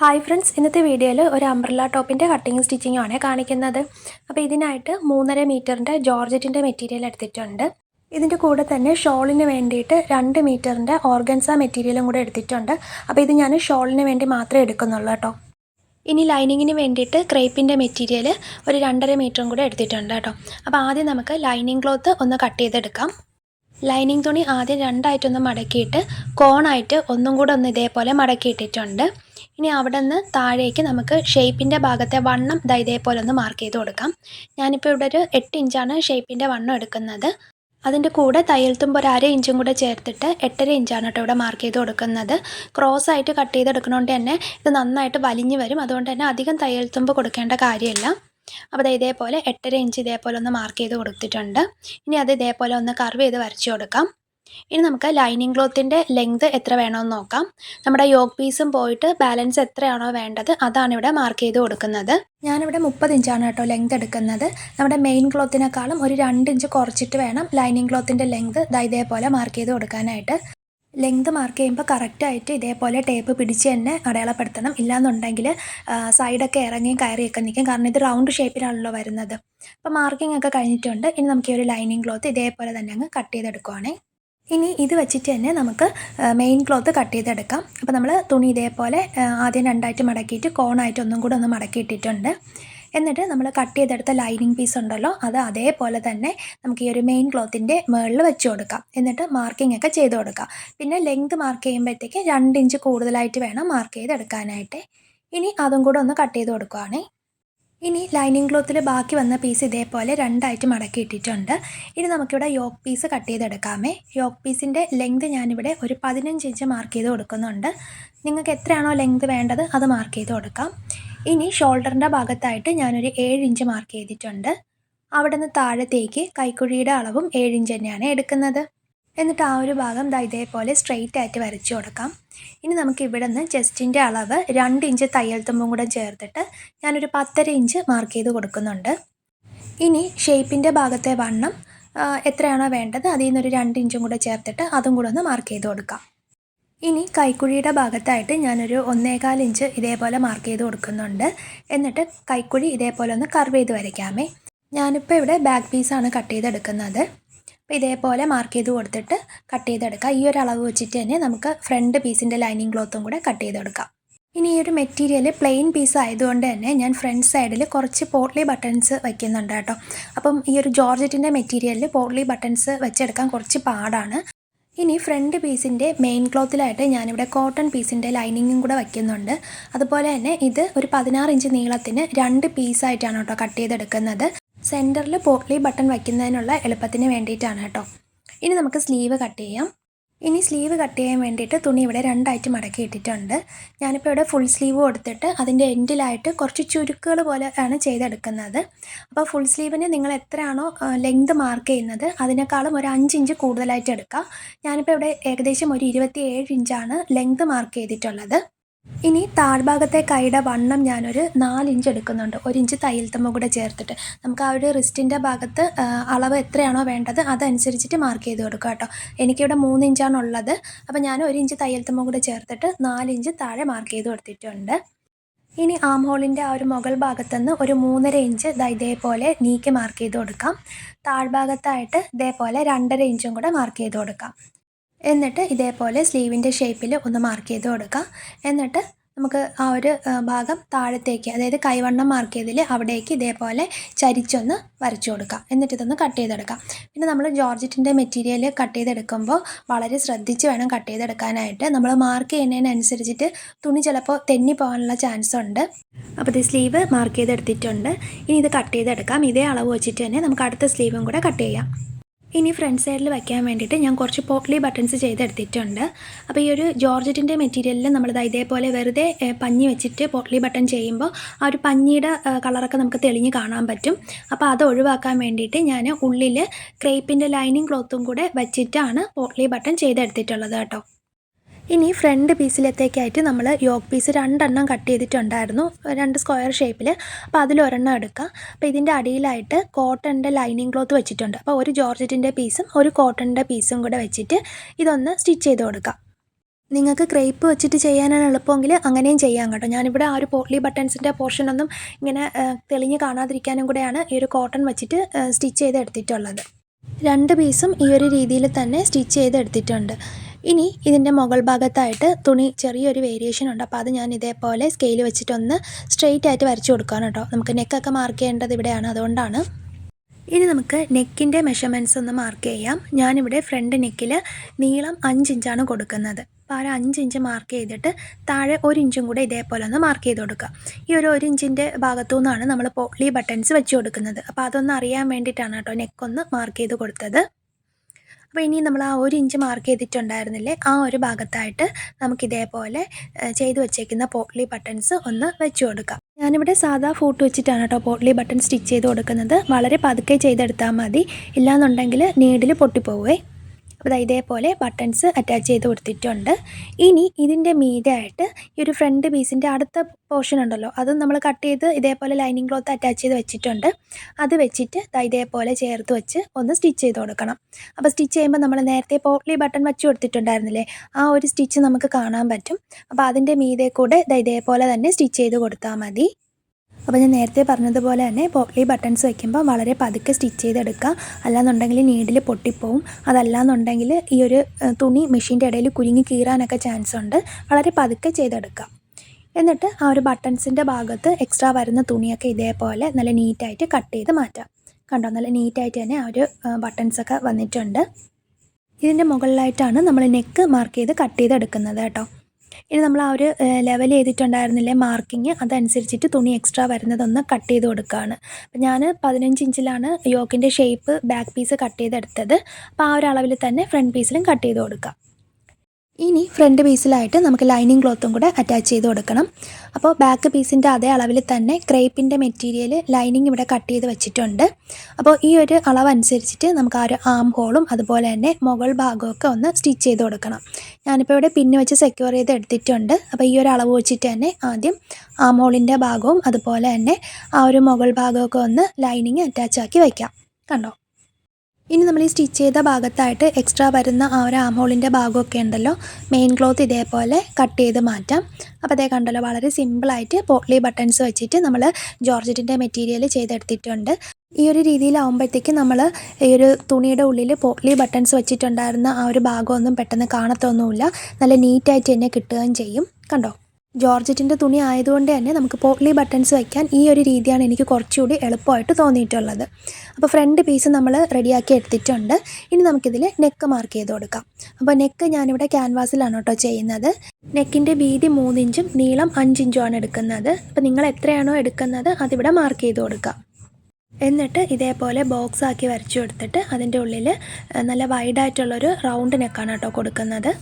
Hi friends ഇന്നത്തെ വീഡിയോയിൽ ഒരു അംബ്രല്ല ടോപ്പിന്റെ കട്ടിങ് സ്റ്റിച്ചിങ്ങും ആണ് കാണിക്കുന്നത്. അപ്പോൾ ഇതിനായിട്ട് മൂന്നര മീറ്ററിന്റെ ജോർജറ്റിന്റെ മെറ്റീരിയൽ എടുത്തിട്ടുണ്ട്. ഇതിന്റെ കൂടെ തന്നെ ഷോളിന് വേണ്ടിയിട്ട് രണ്ട് മീറ്ററിന്റെ ഓർഗൻസ മെറ്റീരിയലും കൂടെ എടുത്തിട്ടുണ്ട്. അപ്പോൾ ഇത് ഞാൻ ഷോളിന് വേണ്ടി മാത്രമേ എടുക്കുന്നുള്ളൂ കേട്ടോ. ഇനി ലൈനിങ്ങിന് വേണ്ടിയിട്ട് ക്രേപ്പിന്റെ മെറ്റീരിയൽ ഒരു രണ്ടര മീറ്ററും കൂടെ എടുത്തിട്ടുണ്ട് കേട്ടോ. അപ്പോൾ ആദ്യം നമുക്ക് ലൈനിങ് ക്ലോത്ത് ഒന്ന് കട്ട് ചെയ്തെടുക്കാം. ലൈനിങ് തുണി ആദ്യം രണ്ടായിട്ടൊന്ന് മടക്കിയിട്ട് കോണായിട്ട് ഒന്നും കൂടെ ഒന്ന് ഇതേപോലെ മടക്കിയിട്ടിട്ടുണ്ട്. ഇനി അവിടെ നിന്ന് താഴേക്ക് നമുക്ക് ഷേപ്പിന്റെ ഭാഗത്തെ വണ്ണം ദാ ഇതേപോലെ ഒന്ന് മാർക്ക് ചെയ്ത് കൊടുക്കാം. ഞാനിപ്പോൾ ഇവിടെ ഒരു എട്ട് ഇഞ്ചാണ് ഷേപ്പിന്റെ വണ്ണം എടുക്കുന്നത്. അതിന്റെ കൂടെ തയ്യൽ തുമ്പ് ഒരു അര ഇഞ്ചും കൂടെ ചേർത്തിട്ട് എട്ടര ഇഞ്ചാണ് കേട്ടോ ഇവിടെ മാർക്ക് ചെയ്ത് കൊടുക്കുന്നത്. ക്രോസ് ആയിട്ട് കട്ട് ചെയ്തെടുക്കണോണ്ട് തന്നെ ഇത് നന്നായിട്ട് വലിഞ്ഞു വരും. അതുകൊണ്ട് തന്നെ അധികം തയ്യൽ തുമ്പ് കൊടുക്കേണ്ട കാര്യമില്ല. അപ്പോൾ അത് ഇതേപോലെ എട്ടര ഇഞ്ച് ഇതേപോലെ ഒന്ന് മാർക്ക് ചെയ്ത് കൊടുത്തിട്ടുണ്ട്. ഇനി അത് ഇതേപോലെ ഒന്ന് കർവ് ചെയ്ത് വരച്ചു കൊടുക്കാം. ഇനി നമുക്ക് ലൈനിങ് ക്ലോത്തിന്റെ ലെങ്ത് എത്ര വേണമെന്ന് നോക്കാം. നമ്മുടെ യോഗ് പീസും പോയിട്ട് ബാലൻസ് എത്രയാണോ വേണ്ടത് അതാണ് ഇവിടെ മാർക്ക് ചെയ്ത് കൊടുക്കുന്നത്. ഞാനിവിടെ മുപ്പത് ഇഞ്ചാണ് കേട്ടോ ലെങ്ത് എടുക്കുന്നത്. നമ്മുടെ മെയിൻ ക്ലോത്തിനേക്കാളും ഒരു രണ്ട് ഇഞ്ച് കുറച്ചിട്ട് വേണം ലൈനിങ് ക്ലോത്തിന്റെ ലെങ്ത് ദാ ഇതേപോലെ മാർക്ക് ചെയ്ത് കൊടുക്കാനായിട്ട്. ലെങ്ത് മാർക്ക് ചെയ്യുമ്പോൾ കറക്റ്റായിട്ട് ഇതേപോലെ ടേപ്പ് പിടിച്ച് തന്നെ അടയാളപ്പെടുത്തണം. ഇല്ലാന്നുണ്ടെങ്കിൽ സൈഡൊക്കെ ഇറങ്ങിയും കയറിയൊക്കെ നിൽക്കും. കാരണം ഇത് റൗണ്ട് ഷേപ്പിലാണല്ലോ വരുന്നത്. അപ്പോൾ മാർക്കിംഗ് ഒക്കെ കഴിഞ്ഞിട്ടുണ്ട്. ഇനി നമുക്ക് ഈ ഒരു ലൈനിങ് ക്ലോത്ത് ഇതേപോലെ തന്നെ അങ്ങ് കട്ട് ചെയ്തെടുക്കുവാണേ. ഇനി ഇത് വെച്ചിട്ട് തന്നെ നമുക്ക് മെയിൻ ക്ലോത്ത് കട്ട് ചെയ്തെടുക്കാം. അപ്പോൾ നമ്മൾ തുണി ഇതേപോലെ ആദ്യം രണ്ടായിട്ട് മടക്കിയിട്ട് കോണായിട്ട് ഒന്നും കൂടെ ഒന്ന് മടക്കിയിട്ടിട്ടുണ്ട്. എന്നിട്ട് നമ്മൾ കട്ട് ചെയ്തെടുത്ത ലൈനിങ് പീസ് ഉണ്ടല്ലോ അത് അതേപോലെ തന്നെ നമുക്ക് ഈ ഒരു മെയിൻ ക്ലോത്തിന്റെ മുകളിൽ വെച്ച് കൊടുക്കാം. എന്നിട്ട് മാർക്കിംഗ് ഒക്കെ ചെയ്ത് കൊടുക്കാം. പിന്നെ ലെങ്ത് മാർക്ക് ചെയ്യുമ്പോഴത്തേക്ക് രണ്ട് ഇഞ്ച് കൂടുതലായിട്ട് വേണം മാർക്ക് ചെയ്തെടുക്കാനായിട്ട്. ഇനി അതും കൂടെ ഒന്ന് കട്ട് ചെയ്ത് കൊടുക്കുവാണേ. ഇനി ലൈനിങ് ക്ലോത്തിൽ ബാക്കി വന്ന പീസ് ഇതേപോലെ രണ്ടായിട്ട് മടക്കി ഇട്ടിട്ടുണ്ട്. ഇനി നമുക്കിവിടെ യോക്ക് പീസ് കട്ട് ചെയ്തെടുക്കാമേ. യോക്ക് പീസിന്റെ ലെങ്ത് ഞാനിവിടെ ഒരു പതിനഞ്ച് ഇഞ്ച് മാർക്ക് ചെയ്ത് കൊടുക്കുന്നുണ്ട്. നിങ്ങൾക്ക് എത്രയാണോ ലെങ്ത് വേണ്ടത് അത് മാർക്ക് ചെയ്ത് കൊടുക്കാം. ഇനി ഷോൾഡറിന്റെ ഭാഗത്തായിട്ട് ഞാനൊരു ഏഴ് ഇഞ്ച് മാർക്ക് ചെയ്തിട്ടുണ്ട്. അവിടെ നിന്ന് താഴത്തേക്ക് കൈക്കുഴിയുടെ അളവും ഏഴ് ഇഞ്ച് തന്നെയാണ് എടുക്കുന്നത്. എന്നിട്ട് ആ ഒരു ഭാഗം ദാ ഇതേപോലെ സ്ട്രെയിറ്റ് ആയിട്ട് വരച്ചു കൊടുക്കാം. ഇനി നമുക്ക് ഇവിടെ നിന്ന് ചെസ്റ്റിന്റെ അളവ് രണ്ട് ഇഞ്ച് തയ്യൽ തുമ്പും കൂടെ ചേർത്തിട്ട് ഞാനൊരു പത്തര ഇഞ്ച് മാർക്ക് ചെയ്ത് കൊടുക്കുന്നുണ്ട്. ഇനി ഷേപ്പിന്റെ ഭാഗത്തെ വണ്ണം എത്രയാണോ വേണ്ടത് അതിൽ നിന്നൊരു രണ്ട് ഇഞ്ചും കൂടെ ചേർത്തിട്ട് അതും കൂടെ ഒന്ന് മാർക്ക് ചെയ്ത് കൊടുക്കാം. ഇനി കൈക്കുഴിയുടെ ഭാഗത്തായിട്ട് ഞാനൊരു ഒന്നേകാൽ ഇഞ്ച് ഇതേപോലെ മാർക്ക് ചെയ്ത് കൊടുക്കുന്നുണ്ട്. എന്നിട്ട് കൈക്കുഴി ഇതേപോലെ ഒന്ന് കർവ് ചെയ്ത് വരയ്ക്കാമേ. ഞാനിപ്പോൾ ഇവിടെ ബാക്ക് പീസാണ് കട്ട് ചെയ്തെടുക്കുന്നത്. അപ്പോൾ ഇതേപോലെ മാർക്ക് ചെയ്ത് കൊടുത്തിട്ട് കട്ട് ചെയ്തെടുക്കാം. ഈ ഒരു അളവ് വെച്ചിട്ട് തന്നെ നമുക്ക് ഫ്രണ്ട് പീസിന്റെ ലൈനിങ് ക്ലോത്തും കൂടെ കട്ട് ചെയ്തെടുക്കാം. ഇനി ഈ ഒരു മെറ്റീരിയൽ പ്ലെയിൻ പീസ് ആയതുകൊണ്ട് തന്നെ ഞാൻ ഫ്രണ്ട് സൈഡിൽ കുറച്ച് പോട്ട്ലി ബട്ടൺസ് വയ്ക്കുന്നുണ്ട് കേട്ടോ. അപ്പം ഈ ഒരു ജോർജറ്റിന്റെ മെറ്റീരിയലിൽ പോട്ട്ലി ബട്ടൺസ് വെച്ചെടുക്കാൻ കുറച്ച് പാടാണ്. ഇനി ഫ്രണ്ട് പീസിന്റെ മെയിൻ ക്ലോത്തിലായിട്ട് ഞാനിവിടെ കോട്ടൺ പീസിന്റെ ലൈനിങ്ങും കൂടെ വയ്ക്കുന്നുണ്ട് അതുപോലെ തന്നെ ഇത് ഒരു പതിനാറ് ഇഞ്ച് നീളത്തിന് രണ്ട് പീസായിട്ടാണ് കേട്ടോ കട്ട് ചെയ്തെടുക്കുന്നത്. സെന്ററിൽ പോട്ട്ലി ബട്ടൺ വയ്ക്കുന്നതിനുള്ള എളുപ്പത്തിന് വേണ്ടിയിട്ടാണ് കേട്ടോ. ഇനി നമുക്ക് സ്ലീവ് കട്ട് ചെയ്യാം. ഇനി സ്ലീവ് കട്ട് ചെയ്യാൻ വേണ്ടിയിട്ട് തുണി ഇവിടെ രണ്ടായിട്ട് മടക്കി ഇട്ടിട്ടുണ്ട്. ഞാനിപ്പോൾ ഇവിടെ ഫുൾ സ്ലീവ് കൊടുത്തിട്ട് അതിന്റെ എൻഡിലായിട്ട് കുറച്ച് ചുരുക്കുകൾ പോലെ ആണ് ചെയ്തെടുക്കുന്നത്. അപ്പോൾ ഫുൾ സ്ലീവിന് നിങ്ങൾ എത്രയാണോ ലെങ്ത് മാർക്ക് ചെയ്യുന്നത് അതിനേക്കാളും ഒരു അഞ്ച് ഇഞ്ച് കൂടുതലായിട്ട് എടുക്കുക ഞാനിപ്പോൾ ഇവിടെ ഏകദേശം ഒരു ഇരുപത്തി ഏഴ് ഇഞ്ചാണ് ലെങ്ത് മാർക്ക് ചെയ്തിട്ടുള്ളത്. ഇനി താഴ്ഭാഗത്തെ കൈയുടെ വണ്ണം ഞാനൊരു നാലിഞ്ച് എടുക്കുന്നുണ്ട്. ഒരു ഇഞ്ച് തയ്യൽ തമ്മ കൂടെ ചേർത്തിട്ട്. നമുക്ക് ആ ഒരു റിസ്റ്റിന്റെ ഭാഗത്ത് അളവ് എത്രയാണോ വേണ്ടത് അതനുസരിച്ചിട്ട് മാർക്ക് ചെയ്ത് കൊടുക്കുക കേട്ടോ. എനിക്കിവിടെ മൂന്ന് ഇഞ്ചാണ് ഉള്ളത്. അപ്പോൾ ഞാൻ ഒരു ഇഞ്ച് തയ്യൽ തമ്മ കൂടെ ചേർത്തിട്ട് നാലിഞ്ച് താഴെ മാർക്ക് ചെയ്ത് കൊടുത്തിട്ടുണ്ട്. ഇനി ആം ഹോളിന്റെ ആ ഒരു മുകൾ ഭാഗത്തുനിന്ന് ഒരു മൂന്നര ഇഞ്ച് ഇതേപോലെ നീക്കി മാർക്ക് ചെയ്ത് കൊടുക്കാം. താഴ്ഭാഗത്തായിട്ട് ഇതേപോലെ രണ്ടര ഇഞ്ചും കൂടെ മാർക്ക് ചെയ്ത് കൊടുക്കാം. എന്നിട്ട് ഇതേപോലെ സ്ലീവിന്റെ ഷേപ്പിൽ ഒന്ന് മാർക്ക് ചെയ്ത് കൊടുക്കുക എന്നിട്ട് നമുക്ക് ആ ഒരു ഭാഗം താഴത്തേക്ക് അതായത് കൈവണ്ണം മാർക്ക് ചെയ്തതിൽ അവിടേക്ക് ഇതേപോലെ ചരിച്ചൊന്ന് വരച്ചു കൊടുക്കാം. എന്നിട്ട് ഇതൊന്ന് കട്ട് ചെയ്തെടുക്കാം. പിന്നെ നമ്മൾ ജോർജറ്റിന്റെ മെറ്റീരിയൽ കട്ട് ചെയ്തെടുക്കുമ്പോൾ വളരെ ശ്രദ്ധിച്ച് വേണം കട്ട് ചെയ്തെടുക്കാനായിട്ട്. നമ്മൾ മാർക്ക് ചെയ്യുന്നതിനനുസരിച്ചിട്ട് തുണി ചിലപ്പോൾ തെന്നി പോകാനുള്ള ചാൻസ് ഉണ്ട്. അപ്പോൾ ഇത് സ്ലീവ് മാർക്ക് ചെയ്തെടുത്തിട്ടുണ്ട്. ഇനി ഇത് കട്ട് ചെയ്തെടുക്കാം. ഇതേ അളവ് വെച്ചിട്ട് തന്നെ നമുക്ക് അടുത്ത സ്ലീവും കൂടെ കട്ട് ചെയ്യാം. ഇനി ഫ്രണ്ട് സൈഡിൽ വയ്ക്കാൻ വേണ്ടിയിട്ട് ഞാൻ കുറച്ച് പോട്ട്ലി ബട്ടൺസ് ചെയ്തെടുത്തിട്ടുണ്ട്. അപ്പോൾ ഈ ഒരു ജോർജറ്റിന്റെ മെറ്റീരിയലിൽ നമ്മൾ ഇതേപോലെ വെറുതെ പഞ്ഞി വെച്ചിട്ട് പോട്ട്ലി ബട്ടൺ ചെയ്യുമ്പോൾ ആ ഒരു പഞ്ഞിയുടെ കളറൊക്കെ നമുക്ക് തെളിഞ്ഞ് കാണാൻ പറ്റും. അപ്പോൾ അത് ഒഴിവാക്കാൻ വേണ്ടിയിട്ട് ഞാൻ ഉള്ളിൽ ക്രേപ്പിന്റെ ലൈനിങ് ക്ലോത്തും കൂടെ വെച്ചിട്ടാണ് പോട്ട്ലി ബട്ടൺ ചെയ്തെടുത്തിട്ടുള്ളത് കേട്ടോ. ഇനി ഫ്രണ്ട് പീസിലത്തേക്കായിട്ട് നമ്മൾ യോക്ക് പീസ് രണ്ടെണ്ണം കട്ട് ചെയ്തിട്ടുണ്ടായിരുന്നു. രണ്ട് സ്ക്വയർ ഷേപ്പിൽ അപ്പോൾ അതിൽ ഒരെണ്ണം എടുക്കുക അപ്പോൾ ഇതിന്റെ അടിയിലായിട്ട് കോട്ടന്റെ ലൈനിങ് ക്ലോത്ത് വെച്ചിട്ടുണ്ട്. അപ്പോൾ ഒരു ജോർജറ്റിന്റെ പീസും ഒരു കോട്ടന്റെ പീസും കൂടെ വെച്ചിട്ട് ഇതൊന്ന് സ്റ്റിച്ച് ചെയ്ത് കൊടുക്കുക നിങ്ങൾക്ക് ക്രേപ്പ് വെച്ചിട്ട് ചെയ്യാനാണ് എളുപ്പമെങ്കിൽ അങ്ങനെയും ചെയ്യാം കേട്ടോ. ഞാനിവിടെ ആ ഒരു പോട്ട്ലി ബട്ടൺസിന്റെ പോർഷനൊന്നും ഇങ്ങനെ തെളിഞ്ഞ് കാണാതിരിക്കാനും കൂടെയാണ് ഈ ഒരു കോട്ടൺ വെച്ചിട്ട് സ്റ്റിച്ച് ചെയ്ത് എടുത്തിട്ടുള്ളത് രണ്ട് പീസും ഈ ഒരു രീതിയിൽ തന്നെ സ്റ്റിച്ച് ചെയ്ത് എടുത്തിട്ടുണ്ട് ഇനി ഇതിന്റെ മുകൾ ഭാഗത്തായിട്ട് തുണി ചെറിയൊരു വേരിയേഷൻ ഉണ്ട്. അപ്പോൾ അത് ഞാൻ ഇതേപോലെ സ്കെയിൽ വെച്ചിട്ടൊന്ന് സ്ട്രെയിറ്റ് ആയിട്ട് വരച്ചു കൊടുക്കുകയാണ് കേട്ടോ. നമുക്ക് നെക്കൊക്കെ മാർക്ക് ചെയ്യേണ്ടത് ഇവിടെയാണ്. അതുകൊണ്ടാണ്. ഇനി നമുക്ക് നെക്കിന്റെ മെഷർമെന്റ്സ് ഒന്ന് മാർക്ക് ചെയ്യാം. ഞാനിവിടെ ഫ്രണ്ട് നെക്കിൽ നീളം അഞ്ച് ഇഞ്ചാണ് കൊടുക്കുന്നത്. അപ്പോൾ ആ അഞ്ച് ഇഞ്ച് മാർക്ക് ചെയ്തിട്ട് താഴെ ഒരു ഇഞ്ചും കൂടെ ഇതേപോലെ ഒന്ന് മാർക്ക് ചെയ്ത് കൊടുക്കുക. ഈ ഒരു ഒരു ഇഞ്ചിന്റെ ഭാഗത്തു നിന്നാണ് നമ്മൾ പോളി ബട്ടൺസ് വെച്ച് കൊടുക്കുന്നത്. അപ്പോൾ അതൊന്ന് അറിയാൻ വേണ്ടിയിട്ടാണ് കേട്ടോ നെക്കൊന്ന് മാർക്ക് ചെയ്ത് കൊടുത്തത്. അപ്പോൾ ഇനി നമ്മൾ ആ ഒരു ഇഞ്ച് മാർക്ക് ചെയ്തിട്ടുണ്ടായിരുന്നില്ലേ ആ ഒരു ഭാഗത്തായിട്ട് നമുക്ക് ഇതേപോലെ ചെയ്ത് വെച്ചേക്കുന്ന പോട്ട്ലി ബട്ടൺസ് ഒന്ന് വെച്ച് കൊടുക്കാം. ഞാനിവിടെ സാധാ ഫോട്ടോ വെച്ചിട്ടാണ് കേട്ടോ പോട്ട്ലി ബട്ടൺ സ്റ്റിച്ച് ചെയ്ത് കൊടുക്കുന്നത്. വളരെ പതുക്കെ ചെയ്തെടുത്താൽ മതി. ഇല്ലാന്നുണ്ടെങ്കിൽ നീഡിൽ പൊട്ടിപ്പോവേ. അപ്പോൾ ഇതേപോലെ ബട്ടൺസ് അറ്റാച്ച് ചെയ്ത് കൊടുത്തിട്ടുണ്ട്. ഇനി ഇതിന്റെ മീതായിട്ട് ഈ ഒരു ഫ്രണ്ട് പീസിന്റെ അടുത്ത പോർഷൻ ഉണ്ടല്ലോ അത് നമ്മൾ കട്ട് ചെയ്ത് ഇതേപോലെ ലൈനിങ് ക്ലോത്ത് അറ്റാച്ച് ചെയ്ത് വെച്ചിട്ടുണ്ട്. അത് വെച്ചിട്ട് ഇതേപോലെ ചേർത്ത് വെച്ച് ഒന്ന് സ്റ്റിച്ച് ചെയ്ത് കൊടുക്കണം. അപ്പോൾ സ്റ്റിച്ച് ചെയ്യുമ്പോൾ നമ്മൾ നേരത്തെ പോട്ട്ലി ബട്ടൺ വെച്ച് കൊടുത്തിട്ടുണ്ടായിരുന്നില്ലേ ആ ഒരു സ്റ്റിച്ച് നമുക്ക് കാണാൻ പറ്റും. അപ്പോൾ അതിന്റെ മീതെ കൂടെ ഇതേപോലെ തന്നെ സ്റ്റിച്ച് ചെയ്ത് കൊടുത്താൽ മതി. അപ്പോൾ ഞാൻ നേരത്തെ പറഞ്ഞതുപോലെ തന്നെ പോക്കറ്റ് ബട്ടൺസ് വയ്ക്കുമ്പോൾ വളരെ പതുക്കെ സ്റ്റിച്ച് ചെയ്തെടുക്കുക. അല്ലാന്നുണ്ടെങ്കിൽ നീഡിൽ പൊട്ടിപ്പോവും. അതല്ലാന്നുണ്ടെങ്കിൽ ഈ ഒരു തുണി മെഷീന്റെ ഇടയിൽ കുരുങ്ങി കീറാനൊക്കെ ചാൻസ് ഉണ്ട്. വളരെ പതുക്കെ ചെയ്തെടുക്കുക. എന്നിട്ട് ആ ഒരു ബട്ടൺസിന്റെ ഭാഗത്ത് എക്സ്ട്രാ വരുന്ന തുണിയൊക്കെ ഇതേപോലെ നല്ല നീറ്റായിട്ട് കട്ട് ചെയ്ത് മാറ്റാം. കണ്ടോ? നല്ല നീറ്റായിട്ട് തന്നെ ആ ഒരു ബട്ടൺസൊക്കെ വന്നിട്ടുണ്ട്. ഇതിന്റെ മുകളിലായിട്ടാണ് നമ്മൾ നെക്ക് മാർക്ക് ചെയ്ത് കട്ട് ചെയ്തെടുക്കുന്നത് കേട്ടോ. ഇനി നമ്മൾ ആ ഒരു ലെവൽ ചെയ്തിട്ടുണ്ടായിരുന്നില്ലേ മാർക്കിങ് അതനുസരിച്ചിട്ട് തുണി എക്സ്ട്രാ വരുന്നതൊന്ന് കട്ട് ചെയ്ത് കൊടുക്കുകയാണ് അപ്പം ഞാൻ പതിനഞ്ച് ഇഞ്ചിലാണ് യോക്കിന്റെ ഷേപ്പ് ബാക്ക് പീസ് കട്ട് ചെയ്തെടുത്തത്. അപ്പോൾ ആ ഒരു അളവിൽ തന്നെ ഫ്രണ്ട് പീസിലും കട്ട് ചെയ്ത് കൊടുക്കാം. ഇനി ഫ്രണ്ട് പീസിലായിട്ട് നമുക്ക് ലൈനിങ് ക്ലോത്തും കൂടെ അറ്റാച്ച് ചെയ്ത് കൊടുക്കണം. അപ്പോൾ ബാക്ക് പീസിന്റെ അതേ അളവിൽ തന്നെ ക്രേപ്പിന്റെ മെറ്റീരിയൽ ലൈനിങ് ഇവിടെ കട്ട് ചെയ്ത് വെച്ചിട്ടുണ്ട്. അപ്പോൾ ഈ ഒരു അളവ് അനുസരിച്ചിട്ട് നമുക്ക് ആ ഒരു ആം ഹോളും അതുപോലെ തന്നെ മുകൾ ഭാഗമൊക്കെ ഒന്ന് സ്റ്റിച്ച് ചെയ്ത് കൊടുക്കണം. ഞാനിപ്പോൾ ഇവിടെ പിന്ന് വെച്ച് സെക്യൂർ ചെയ്ത് എടുത്തിട്ടുണ്ട്. അപ്പോൾ ഈ ഒരു അളവ് വെച്ചിട്ട് തന്നെ ആദ്യം ആം ഹോളിന്റെ ഭാഗവും അതുപോലെ തന്നെ ആ ഒരു മുകൾ ഭാഗമൊക്കെ ഒന്ന് ലൈനിങ് അറ്റാച്ച് ആക്കി വയ്ക്കാം കണ്ടോ? ഇനി നമ്മൾ ഈ സ്റ്റിച്ച് ചെയ്ത ഭാഗത്തായിട്ട് എക്സ്ട്രാ വരുന്ന ആ ഒരു ആം ഹോളിന്റെ ഭാഗമൊക്കെ ഉണ്ടല്ലോ. മെയിൻ ക്ലോത്ത് ഇതേപോലെ കട്ട് ചെയ്ത് മാറ്റാം. അപ്പോൾ അതേ കണ്ടല്ലോ വളരെ സിമ്പിളായിട്ട് പോട്ട്ലി ബട്ടൺസ് വെച്ചിട്ട് നമ്മൾ ജോർജറ്റിന്റെ മെറ്റീരിയൽ ചെയ്തെടുത്തിട്ടുണ്ട്. ഈ ഒരു രീതിയിലാവുമ്പോഴത്തേക്ക് നമ്മൾ ഈ ഒരു തുണിയുടെ ഉള്ളിൽ പോട്ട്ലി ബട്ടൺസ് വെച്ചിട്ടുണ്ടായിരുന്ന ആ ഒരു ഭാഗമൊന്നും പെട്ടെന്ന് കാണത്തൊന്നുമില്ല. നല്ല നീറ്റായിട്ട് തന്നെ കിട്ടുകയും ചെയ്യും. കണ്ടോ? ജോർജറ്റിന്റെ തുണി ആയതുകൊണ്ട് തന്നെ നമുക്ക് പോട്ട്ലി ബട്ടൺസ് വയ്ക്കാൻ ഈ ഒരു രീതിയാണ് എനിക്ക് കുറച്ചുകൂടി എളുപ്പമായിട്ട് തോന്നിയിട്ടുള്ളത്. അപ്പോൾ ഫ്രണ്ട് പീസ് നമ്മൾ റെഡിയാക്കി എടുത്തിട്ടുണ്ട്. ഇനി നമുക്കിതിൽ നെക്ക് മാർക്ക് ചെയ്ത് കൊടുക്കാം. അപ്പോൾ നെക്ക് ഞാനിവിടെ ക്യാൻവാസിലാണ് കേട്ടോ ചെയ്യുന്നത്. നെക്കിന്റെ വീതി മൂന്നിഞ്ചും നീളം അഞ്ചിഞ്ചുമാണ് എടുക്കുന്നത്. അപ്പോൾ നിങ്ങൾ എത്രയാണോ എടുക്കുന്നത് അതിവിടെ മാർക്ക് ചെയ്ത് കൊടുക്കാം. എന്നിട്ട് ഇതേപോലെ ബോക്സ് ആക്കി വരച്ചു കൊടുത്തിട്ട് അതിന്റെ ഉള്ളിൽ നല്ല വൈഡായിട്ടുള്ളൊരു റൗണ്ട് നെക്കാണ് കേട്ടോ കൊടുക്കുന്നത്.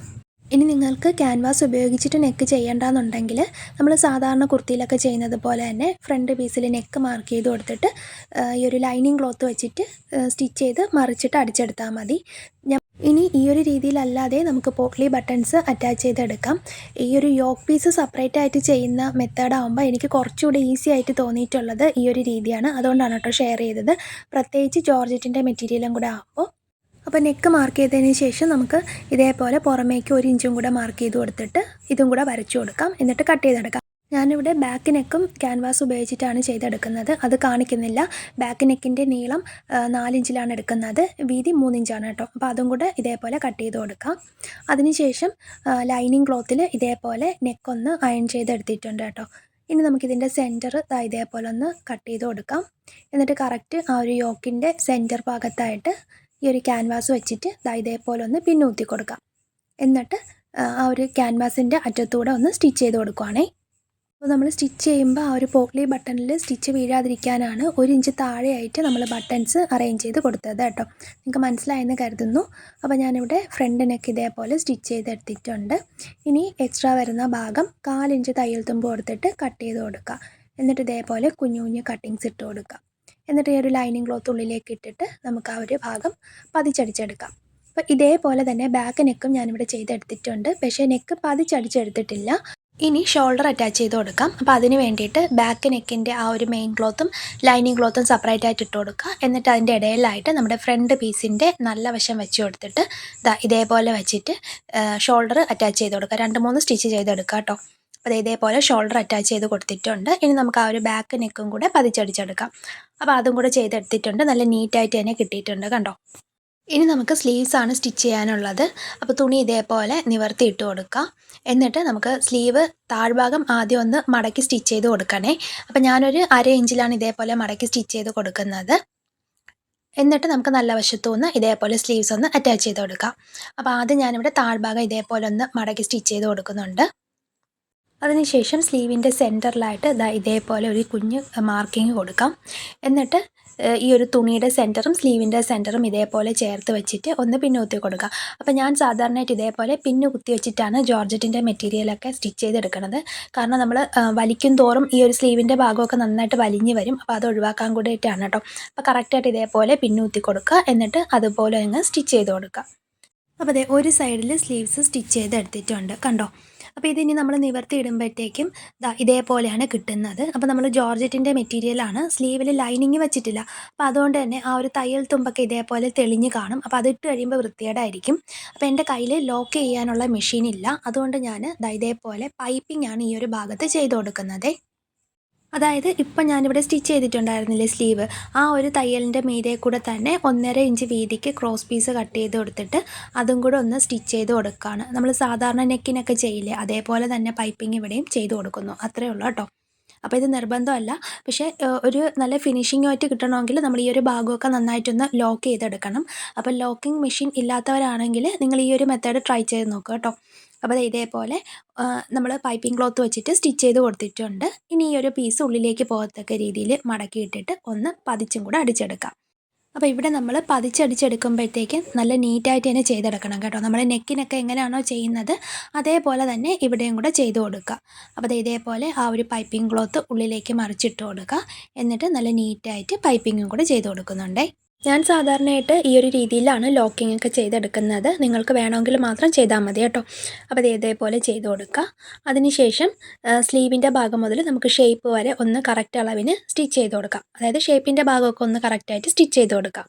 ഇനി നിങ്ങൾക്ക് ക്യാൻവാസ് ഉപയോഗിച്ചിട്ട് നെക്ക് ചെയ്യേണ്ടതെന്നുണ്ടെങ്കിൽ നമ്മൾ സാധാരണ കുർത്തിയിലൊക്കെ ചെയ്യുന്നത് പോലെ തന്നെ ഫ്രണ്ട് പീസിൽ നെക്ക് മാർക്ക് ചെയ്ത് കൊടുത്തിട്ട് ഈ ഒരു ലൈനിങ് ക്ലോത്ത് വെച്ചിട്ട് സ്റ്റിച്ച് ചെയ്ത് മറിച്ചിട്ട് അടിച്ചെടുത്താൽ മതി. ഇനി ഈ ഒരു രീതിയിലല്ലാതെ നമുക്ക് പോട്ട്ലി ബട്ടൺസ് അറ്റാച്ച് ചെയ്തെടുക്കാം. ഈ ഒരു യോക്ക് പീസ് സെപ്പറേറ്റ് ആയിട്ട് ചെയ്യുന്ന മെത്തേഡ് ആകുമ്പോൾ എനിക്ക് കുറച്ചുകൂടി ഈസി ആയിട്ട് തോന്നിയിട്ടുള്ളത് ഈ ഒരു രീതിയാണ്. അതുകൊണ്ടാണ് കേട്ടോ ഷെയർ ചെയ്തത്. പ്രത്യേകിച്ച് ജോർജറ്റിന്റെ മെറ്റീരിയലും കൂടെ ആകുമ്പോൾ അപ്പോൾ നെക്ക് മാർക്ക് ചെയ്തതിന് ശേഷം നമുക്ക് ഇതേപോലെ പുറമേക്ക് ഒരു ഇഞ്ചും കൂടെ മാർക്ക് ചെയ്ത് കൊടുത്തിട്ട് ഇതും കൂടെ വരച്ചു കൊടുക്കാം. എന്നിട്ട് കട്ട് ചെയ്തെടുക്കാം. ഞാനിവിടെ ബാക്ക് നെക്കും ക്യാൻവാസ് ഉപയോഗിച്ചിട്ടാണ് ചെയ്തെടുക്കുന്നത്. അത് കാണിക്കുന്നില്ല. ബാക്ക് നെക്കിന്റെ നീളം നാലിഞ്ചിലാണ് എടുക്കുന്നത്. വീതി മൂന്നിഞ്ചാണ് കേട്ടോ. അപ്പോൾ അതും കൂടെ ഇതേപോലെ കട്ട് ചെയ്ത് കൊടുക്കാം. അതിനുശേഷം ലൈനിങ് ക്ലോത്തിൽ ഇതേപോലെ നെക്കൊന്ന് അയൺ ചെയ്തെടുത്തിട്ടുണ്ട് കേട്ടോ. ഇനി നമുക്കിതിന്റെ സെന്റർ ഇതേപോലെ ഒന്ന് കട്ട് ചെയ്ത് കൊടുക്കാം. എന്നിട്ട് കറക്റ്റ് ആ ഒരു യോക്കിന്റെ സെന്റർ ഭാഗത്തായിട്ട് ഈ ഒരു ക്യാൻവാസ് വെച്ചിട്ട് ദാ ഇതേപോലെ ഒന്ന് പിന്നൂത്തി കൊടുക്കാം. എന്നിട്ട് ആ, ഒരു ക്യാൻവാസിന്റെ അറ്റത്തൂടെ ഒന്ന് സ്റ്റിച്ച് ചെയ്ത് കൊടുക്കുവാണേ. അപ്പോൾ നമ്മൾ സ്റ്റിച്ച് ചെയ്യുമ്പോൾ ആ ഒരു പോക്ലി ബട്ടണിൽ സ്റ്റിച്ച് വീഴാതിരിക്കാനാണ് ഒരു ഇഞ്ച് താഴെയായിട്ട് നമ്മൾ ബട്ടൺസ് അറേഞ്ച് ചെയ്ത് കൊടുത്തത് കേട്ടോ. നിങ്ങൾക്ക് മനസ്സിലായെന്ന് കരുതുന്നു. അപ്പോൾ ഞാനിവിടെ ഫ്രണ്ടിനൊക്കെ നെക്ക് ഇതേപോലെ സ്റ്റിച്ച് ചെയ്തെടുത്തിട്ടുണ്ട് ഇനി എക്സ്ട്രാ വരുന്ന ഭാഗം കാലിഞ്ച് തയ്യൽ തുമ്പ് കൊടുത്തിട്ട് കട്ട് ചെയ്ത് കൊടുക്കുക എന്നിട്ട് ഇതേപോലെ കുഞ്ഞു കുഞ്ഞു കട്ടിങ്സ് ഇട്ട് കൊടുക്കുക എന്നിട്ട് ഈ ഒരു ലൈനിങ് ക്ലോത്ത് ഉള്ളിലേക്ക് ഇട്ടിട്ട് നമുക്ക് ആ ഒരു ഭാഗം പതിച്ചടിച്ചെടുക്കാം. അപ്പോൾ ഇതേപോലെ തന്നെ ബാക്ക് നെക്കും ഞാനിവിടെ ചെയ്തെടുത്തിട്ടുണ്ട്. പക്ഷേ നെക്ക് പതിച്ചടിച്ചെടുത്തിട്ടില്ല. ഇനി ഷോൾഡർ അറ്റാച്ച് ചെയ്ത് കൊടുക്കാം. അപ്പോൾ അതിന് വേണ്ടിയിട്ട് ബാക്ക് നെക്കിന്റെ ആ ഒരു മെയിൻ ക്ലോത്തും ലൈനിങ് ക്ലോത്തും സെപ്പറേറ്റ് ആയിട്ട് ഇട്ട് കൊടുക്കുക. എന്നിട്ട് അതിന്റെ ഇടയിലായിട്ട് നമ്മുടെ ഫ്രണ്ട് പീസിന്റെ നല്ല വശം വെച്ച് കൊടുത്തിട്ട് ഇതേപോലെ വെച്ചിട്ട് ഷോൾഡർ അറ്റാച്ച് ചെയ്ത് കൊടുക്കുക. രണ്ട് മൂന്ന് സ്റ്റിച്ച് ചെയ്തെടുക്കുക കേട്ടോ. അപ്പോൾ ഇതേപോലെ ഷോൾഡർ അറ്റാച്ച് ചെയ്ത് കൊടുത്തിട്ടുണ്ട്. ഇനി നമുക്ക് ആ ഒരു ബാക്ക് നെക്കും കൂടെ പതിച്ചടിച്ചെടുക്കാം. അപ്പോൾ അതും കൂടെ ചെയ്തെടുത്തിട്ടുണ്ട്. നല്ല നീറ്റായിട്ട് തന്നെ കിട്ടിയിട്ടുണ്ട് കണ്ടോ? ഇനി നമുക്ക് സ്ലീവ്സ് ആണ് സ്റ്റിച്ച് ചെയ്യാനുള്ളത്. അപ്പോൾ തുണി ഇതേപോലെ നിവർത്തി ഇട്ട് കൊടുക്കാം. എന്നിട്ട് നമുക്ക് സ്ലീവ് താഴ്ഭാഗം ആദ്യം ഒന്ന് മടക്കി സ്റ്റിച്ച് ചെയ്ത് കൊടുക്കണേ. അപ്പോൾ ഞാനൊരു അര ഇഞ്ചിലാണ് ഇതേപോലെ മടക്കി സ്റ്റിച്ച് ചെയ്ത് കൊടുക്കുന്നത്. എന്നിട്ട് നമുക്ക് നല്ല വശത്തു നിന്ന് ഇതേപോലെ സ്ലീവ്സ് ഒന്ന് അറ്റാച്ച് ചെയ്ത് കൊടുക്കാം. അപ്പോൾ ആദ്യം ഞാനിവിടെ താഴ്ഭാഗം ഇതേപോലെ ഒന്ന് മടക്കി സ്റ്റിച്ച് ചെയ്ത് കൊടുക്കുന്നുണ്ട്. അതിനുശേഷം സ്ലീവിന്റെ സെന്ററിലായിട്ട് ഇതാ ഇതേപോലെ ഒരു കുഞ്ഞ് മാർക്കിങ് കൊടുക്കാം. എന്നിട്ട് ഈ ഒരു തുണിയുടെ സെന്ററും സ്ലീവിന്റെ സെന്ററും ഇതേപോലെ ചേർത്ത് വെച്ചിട്ട് ഒന്ന് പിന്നു കുത്തി കൊടുക്കുക അപ്പോൾ ഞാൻ സാധാരണയായിട്ട് ഇതേപോലെ പിന്നു കുത്തി വെച്ചിട്ടാണ് ജോർജറ്റിന്റെ മെറ്റീരിയലൊക്കെ സ്റ്റിച്ച് ചെയ്തെടുക്കുന്നത് കാരണം നമ്മൾ വലിക്കും തോറും ഈ ഒരു സ്ലീവിന്റെ ഭാഗമൊക്കെ നന്നായിട്ട് വലിഞ്ഞ് വരും. അപ്പോൾ അത് ഒഴിവാക്കാൻ കൂടിയിട്ടാണ് കേട്ടോ. അപ്പോൾ കറക്റ്റായിട്ട് ഇതേപോലെ പിന്നു കുത്തി കൊടുക്കുക. എന്നിട്ട് അതുപോലെ അങ്ങ് സ്റ്റിച്ച് ചെയ്ത് കൊടുക്കുക. അപ്പോൾ അതെ ഒരു സൈഡിൽ സ്ലീവ്സ് സ്റ്റിച്ച് ചെയ്ത് എടുത്തിട്ടുണ്ട് കണ്ടോ? അപ്പോൾ ഇതിനി നമ്മൾ നിവർത്തി ഇടുമ്പോഴത്തേക്കും ഇതേപോലെയാണ് കിട്ടുന്നത്. അപ്പോൾ നമ്മൾ ജോർജറ്റിന്റെ മെറ്റീരിയലാണ് സ്ലീവിൽ ലൈനിങ് വെച്ചിട്ടില്ല. അപ്പോൾ അതുകൊണ്ട് തന്നെ ആ ഒരു തയ്യൽ തുമ്പൊക്കെ ഇതേപോലെ തെളിഞ്ഞ് കാണും. അപ്പോൾ അതിട്ട് കഴിയുമ്പോൾ വൃത്തികേടായിരിക്കും. അപ്പോൾ എന്റെ കയ്യിൽ ലോക്ക് ചെയ്യാനുള്ള മെഷീൻ ഇല്ല. അതുകൊണ്ട് ഞാൻ ഇതേപോലെ പൈപ്പിംഗ് ആണ് ഈ ഒരു ഭാഗത്ത് ചെയ്ത് കൊടുക്കുന്നത്. അതായത് ഇപ്പം ഞാനിവിടെ സ്റ്റിച്ച് ചെയ്തിട്ടുണ്ടായിരുന്നില്ലേ സ്ലീവ് ആ ഒരു തയ്യലിന്റെ മീതെ കൂടെ തന്നെ ഒന്നര ഇഞ്ച് വീതിക്ക് ക്രോസ് പീസ് കട്ട് ചെയ്ത് കൊടുത്തിട്ട് അതും കൂടെ ഒന്ന് സ്റ്റിച്ച് ചെയ്ത് കൊടുക്കുകയാണ് നമ്മൾ സാധാരണ നെക്കിനൊക്കെ ചെയ്യില്ലേ അതേപോലെ തന്നെ പൈപ്പിംഗ് ഇവിടെയും ചെയ്ത് കൊടുക്കുന്നു. അത്രയേ ഉള്ളൂ കേട്ടോ. അപ്പോൾ ഇത് നിർബന്ധമല്ല. പക്ഷേ ഒരു നല്ല ഫിനിഷിംഗ് ആയിട്ട് കിട്ടണമെങ്കിൽ നമ്മൾ ഈ ഒരു ഭാഗമൊക്കെ നന്നായിട്ടൊന്ന് ലോക്ക് ചെയ്തെടുക്കണം. അപ്പോൾ ലോക്കിംഗ് മെഷീൻ ഇല്ലാത്തവരാണെങ്കിൽ നിങ്ങൾ ഈ ഒരു മെത്തേഡ് ട്രൈ ചെയ്ത് നോക്കുക കേട്ടോ. അപ്പോൾ ഇതേപോലെ നമ്മൾ പൈപ്പിംഗ് ക്ലോത്ത് വെച്ചിട്ട് സ്റ്റിച്ച് ചെയ്ത് കൊടുത്തിട്ടുണ്ട്. ഇനി ഈ ഒരു പീസ് ഉള്ളിലേക്ക് പോകത്തക്ക രീതിയിൽ മടക്കിയിട്ടിട്ട് ഒന്ന് പതിച്ചും കൂടെ അടിച്ചെടുക്കാം. അപ്പോൾ ഇവിടെ നമ്മൾ പതിച്ചടിച്ചെടുക്കുമ്പോഴത്തേക്ക് നല്ല നീറ്റായിട്ട് തന്നെ ചെയ്തെടുക്കണം കേട്ടോ. നമ്മൾ നെക്കിനൊക്കെ എങ്ങനെയാണോ ചെയ്യുന്നത് അതേപോലെ തന്നെ ഇവിടെയും കൂടെ ചെയ്ത് കൊടുക്കുക. അപ്പോൾ ഇതേപോലെ ആ ഒരു പൈപ്പിംഗ് ക്ലോത്ത് ഉള്ളിലേക്ക് മറിച്ചിട്ട് കൊടുക്കുക. എന്നിട്ട് നല്ല നീറ്റായിട്ട് പൈപ്പിങ്ങും കൂടെ ചെയ്ത് കൊടുക്കുന്നുണ്ടേ. ഞാൻ സാധാരണയായിട്ട് ഈ ഒരു രീതിയിലാണ് ലോക്കിംഗ് ഒക്കെ ചെയ്തെടുക്കുന്നത്. നിങ്ങൾക്ക് വേണമെങ്കിൽ മാത്രം ചെയ്താൽ മതി കേട്ടോ. അപ്പോൾ അത് ഇതേപോലെ ചെയ്ത് കൊടുക്കുക. അതിനുശേഷം സ്ലീവിന്റെ ഭാഗം മുതൽ നമുക്ക് ഷേപ്പ് വരെ ഒന്ന് കറക്റ്റ് അളവിന് സ്റ്റിച്ച് ചെയ്ത് കൊടുക്കാം. അതായത് ഷേപ്പിന്റെ ഭാഗമൊക്കെ ഒന്ന് കറക്റ്റായിട്ട് സ്റ്റിച്ച് ചെയ്ത് കൊടുക്കാം.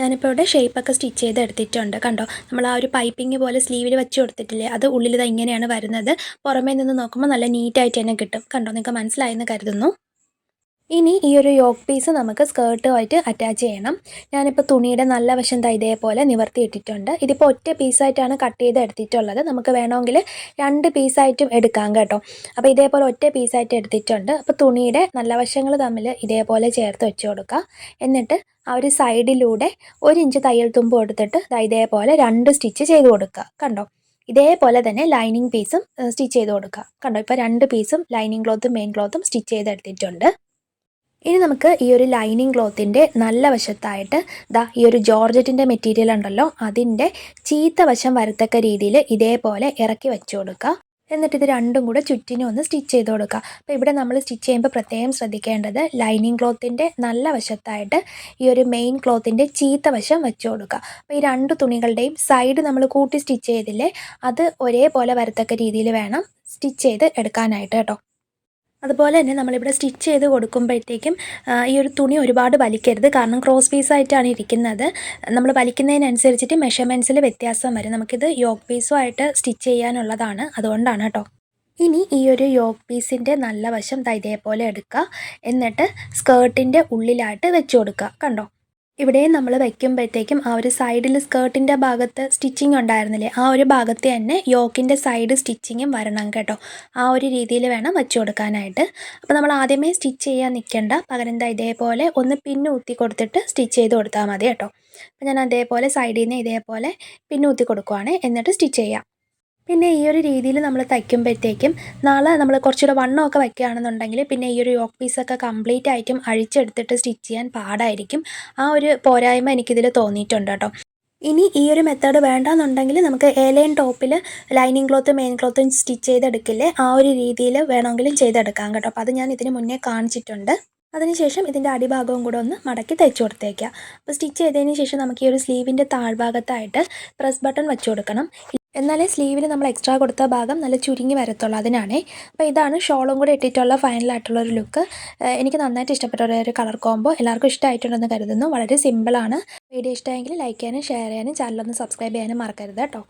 ഞാനിപ്പോൾ ഇവിടെ ഷേപ്പൊക്കെ സ്റ്റിച്ച് ചെയ്ത് എടുത്തിട്ടുണ്ട് കണ്ടോ. നമ്മൾ ആ ഒരു പൈപ്പിംഗ് പോലെ സ്ലീവിൽ വെച്ച് കൊടുത്തിട്ടില്ലേ? അത് ഉള്ളിൽ ഇതാ ഇങ്ങനെയാണ് വരുന്നത്. പുറമേ നിന്ന് നോക്കുമ്പോൾ നല്ല നീറ്റായിട്ട് തന്നെ കിട്ടും. കണ്ടോ? നിങ്ങൾക്ക് മനസ്സിലായെന്ന് കരുതുന്നു. ഇനി ഈ ഒരു യോക്ക് പീസ് നമുക്ക് സ്കേർട്ടുമായിട്ട് അറ്റാച്ച് ചെയ്യണം. ഞാനിപ്പോൾ തുണിയുടെ നല്ല വശം ഇതേപോലെ നിവർത്തി ഇട്ടിട്ടുണ്ട് ഇതിപ്പോൾ ഒറ്റ പീസായിട്ടാണ് കട്ട് ചെയ്ത് എടുത്തിട്ടുള്ളത്. നമുക്ക് വേണമെങ്കിൽ രണ്ട് പീസായിട്ടും എടുക്കാം കേട്ടോ. അപ്പോൾ ഇതേപോലെ ഒറ്റ പീസായിട്ട് എടുത്തിട്ടുണ്ട്. അപ്പോൾ തുണിയുടെ നല്ല വശങ്ങൾ തമ്മിൽ ഇതേപോലെ ചേർത്ത് വെച്ച് കൊടുക്കുക എന്നിട്ട് ആ ഒരു സൈഡിലൂടെ ഒരു ഇഞ്ച് തയ്യൽ തുമ്പ് കൊടുത്തിട്ട് ഇതേപോലെ രണ്ട് സ്റ്റിച്ച് ചെയ്ത് കൊടുക്കുക. കണ്ടോ? ഇതേപോലെ തന്നെ ലൈനിങ് പീസും സ്റ്റിച്ച് ചെയ്ത് കൊടുക്കുക. കണ്ടോ? ഇപ്പോൾ രണ്ട് പീസും ലൈനിങ് ക്ലോത്തും മെയിൻ ക്ലോത്തും സ്റ്റിച്ച് ചെയ്തെടുത്തിട്ടുണ്ട് ഇനി നമുക്ക് ഈ ഒരു ലൈനിങ് ക്ലോത്തിന്റെ നല്ല വശത്തായിട്ട് ദാ ഈ ഒരു ജോർജറ്റിന്റെ മെറ്റീരിയൽ ഉണ്ടല്ലോ അതിന്റെ ചീത്ത വശം വരത്തക്ക രീതിയിൽ ഇതേപോലെ ഇറക്കി വെച്ച് കൊടുക്കുക. എന്നിട്ട് ഇത് രണ്ടും കൂടെ ചുറ്റിനും ഒന്ന് സ്റ്റിച്ച് ചെയ്ത് കൊടുക്കുക. അപ്പോൾ ഇവിടെ നമ്മൾ സ്റ്റിച്ച് ചെയ്യുമ്പോൾ പ്രത്യേകം ശ്രദ്ധിക്കേണ്ടത് ലൈനിങ് ക്ലോത്തിന്റെ നല്ല വശത്തായിട്ട് ഈ ഒരു മെയിൻ ക്ലോത്തിന്റെ ചീത്ത വശം വെച്ച് കൊടുക്കുക. അപ്പോൾ ഈ രണ്ട് തുണികളുടെയും സൈഡ് നമ്മൾ കൂട്ടി സ്റ്റിച്ച് ചെയ്തില്ലേ അത് ഒരേപോലെ വരത്തക്ക രീതിയിൽ വേണം സ്റ്റിച്ച് ചെയ്ത് എടുക്കാനായിട്ട് കേട്ടോ. അതുപോലെ തന്നെ നമ്മളിവിടെ സ്റ്റിച്ച് ചെയ്ത് കൊടുക്കുമ്പോഴത്തേക്കും ഈ ഒരു തുണി ഒരുപാട് വലിക്കരുത്. കാരണം ക്രോസ് പീസായിട്ടാണ് ഇരിക്കുന്നത്. നമ്മൾ വലിക്കുന്നതിനനുസരിച്ചിട്ട് മെഷർമെന്റ്സിൽ വ്യത്യാസം വരും. നമുക്കിത് യോഗ് പീസുമായിട്ട് സ്റ്റിച്ച് ചെയ്യാനുള്ളതാണ്. അതുകൊണ്ടാണ് കേട്ടോ. ഇനി ഈ ഒരു യോഗ് പീസിന്റെ നല്ല വശം ഇതേപോലെ എടുക്കുക. എന്നിട്ട് സ്കേർട്ടിന്റെ ഉള്ളിലായിട്ട് വെച്ച് കൊടുക്കുക. കണ്ടോ? ഇവിടെ നമ്മൾ വയ്ക്കുമ്പോഴത്തേക്കും ആ ഒരു സൈഡിൽ സ്കേർട്ടിന്റെ ഭാഗത്ത് സ്റ്റിച്ചിങ് ഉണ്ടായിരുന്നില്ലേ? ആ ഒരു ഭാഗത്ത് തന്നെ യോക്കിന്റെ സൈഡ് സ്റ്റിച്ചിങ്ങും വരണം കേട്ടോ. ആ ഒരു രീതിയിൽ വേണം വെച്ച് കൊടുക്കാനായിട്ട്. അപ്പോൾ നമ്മൾ ആദ്യമേ സ്റ്റിച്ച് ചെയ്യാൻ നിൽക്കേണ്ട. പകരം ഇതേപോലെ ഒന്ന് പിന്ന് ഊത്തി കൊടുത്തിട്ട് സ്റ്റിച്ച് ചെയ്ത് കൊടുത്താൽ മതി കേട്ടോ. അപ്പോൾ ഞാൻ അതേപോലെ സൈഡിൽ നിന്ന് ഇതേപോലെ പിന്നൂത്തി കൊടുക്കുവാണ്. എന്നിട്ട് സ്റ്റിച്ച് ചെയ്യാം. പിന്നെ ഈ ഒരു രീതിയിൽ നമ്മൾ തയ്ക്കുമ്പോഴത്തേക്കും നാളെ നമ്മൾ കുറച്ചുകൂടെ വണ്ണമൊക്കെ വയ്ക്കുകയാണെന്നുണ്ടെങ്കിൽ പിന്നെ ഈ ഒരു യോക്ക് പീസൊക്കെ കംപ്ലീറ്റ് ആയിട്ടും അഴിച്ചെടുത്തിട്ട് സ്റ്റിച്ച് ചെയ്യാൻ പാടായിരിക്കും. ആ ഒരു പോരായ്മ എനിക്കിതിൽ തോന്നിയിട്ടുണ്ട് കേട്ടോ. ഇനി ഈ ഒരു മെത്തേഡ് വേണ്ടാന്നുണ്ടെങ്കിൽ നമുക്ക് ഏലൈൻ ടോപ്പിൽ ലൈനിങ് ക്ലോത്ത് മെയിൻ ക്ലോത്തും സ്റ്റിച്ച് ചെയ്തെടുക്കില്ലേ? ആ ഒരു രീതിയിൽ വേണമെങ്കിലും ചെയ്തെടുക്കാം കേട്ടോ. അപ്പോൾ അത് ഞാൻ ഇതിന് മുന്നേ കാണിച്ചിട്ടുണ്ട്. അതിനുശേഷം ഇതിന്റെ അടിഭാഗവും കൂടെ ഒന്ന് മടക്കി തയ്ച്ചു കൊടുത്തേക്കുക അപ്പോൾ സ്റ്റിച്ച് ചെയ്തതിന് ശേഷം നമുക്ക് ഈ ഒരു സ്ലീവിന്റെ താഴ്ഭാഗത്തായിട്ട് പ്രസ് ബട്ടൺ വെച്ച് കൊടുക്കണം. എന്നാലേ സ്ലീവിന് നമ്മൾ എക്സ്ട്രാ കൊടുത്ത ഭാഗം നല്ല ചുരുങ്ങി വരത്തുള്ളൂ അതിനാണേ. അപ്പോൾ ഇതാണ് ഷോളും കൂടെ ഇട്ടിട്ടുള്ള ഫൈനലായിട്ടുള്ള ഒരു ലുക്ക് എനിക്ക് നന്നായിട്ട് ഇഷ്ടപ്പെട്ട ഒരു കളർ കോംബോ എല്ലാവർക്കും ഇഷ്ടമായിട്ടുണ്ടെന്ന് കരുതുന്നു. വളരെ സിമ്പിളാണ് വീഡിയോ ഇഷ്ടമായെങ്കിൽ ലൈക്ക് ചെയ്യാനും ഷെയർ ചെയ്യാനും ചാനലൊന്ന് സബ്സ്ക്രൈബ് ചെയ്യാനും മറക്കരുത് കേട്ടോ.